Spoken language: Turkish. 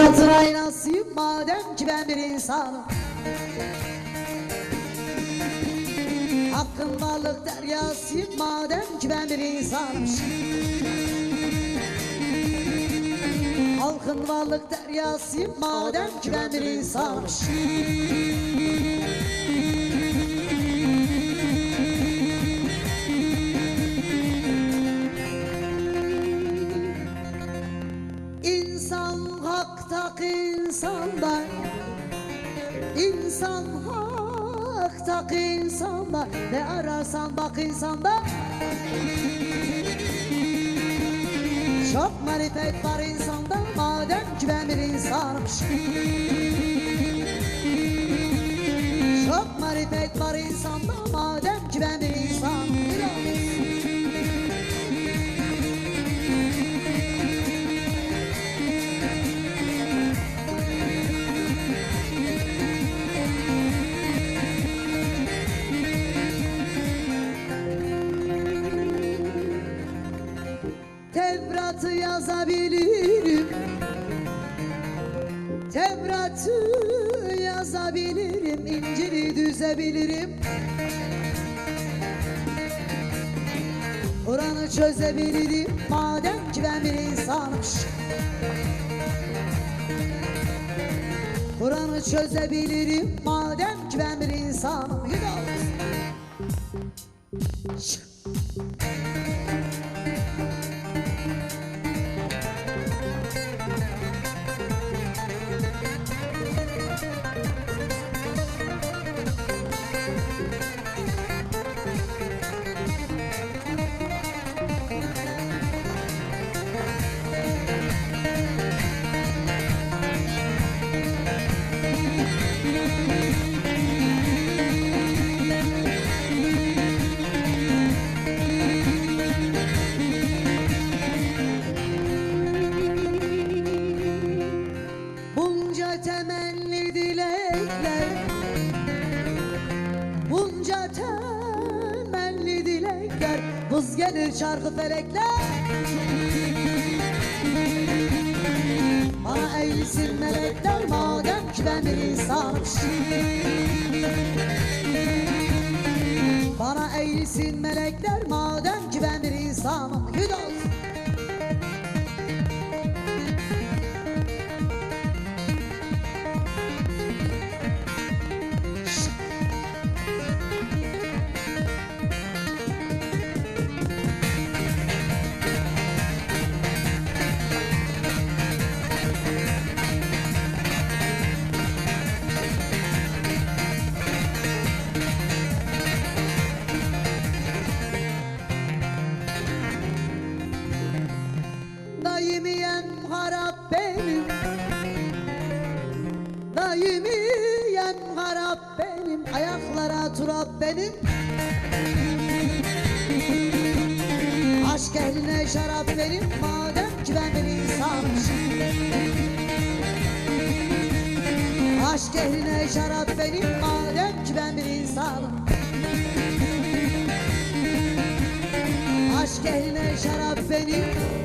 Hayatın aynasıyım madem ki ben bir insanım. Hakkın varlık deryasıyım madem ki ben bir insanım. Halkın varlık deryasıyım madem ki ben bir insanım İnsan haktak insanda İnsan haktak insanda Ne ararsan bak insanda. Çok marifet var insanda Madem ki ben bir insanım. Çok marifet var insanda Madem ki ben bir insanım Tevrat'ı yazabilirim. Tevrat'ı yazabilirim İncil'i düzebilirim. Kur'an'ı çözebilirim Madem ki ben bir insanım Kur'an'ı çözebilirim Madem ki ben bir insanım. Gidelim. Gelir çarkı felekler. Bana eğilsin melekler Madem ki ben bir insanım Bana eğilsin melekler Madem ki ben bir insanım. Hüda olsun. Daimiyem harap benim. Daimiyem harap benim. Ayaklara turap benim. Aşk ehline şarap benim Madem ki ben bir insanım Aşk ehline şarap benim Madem ki ben bir insanım. Aşk ehline şarap benim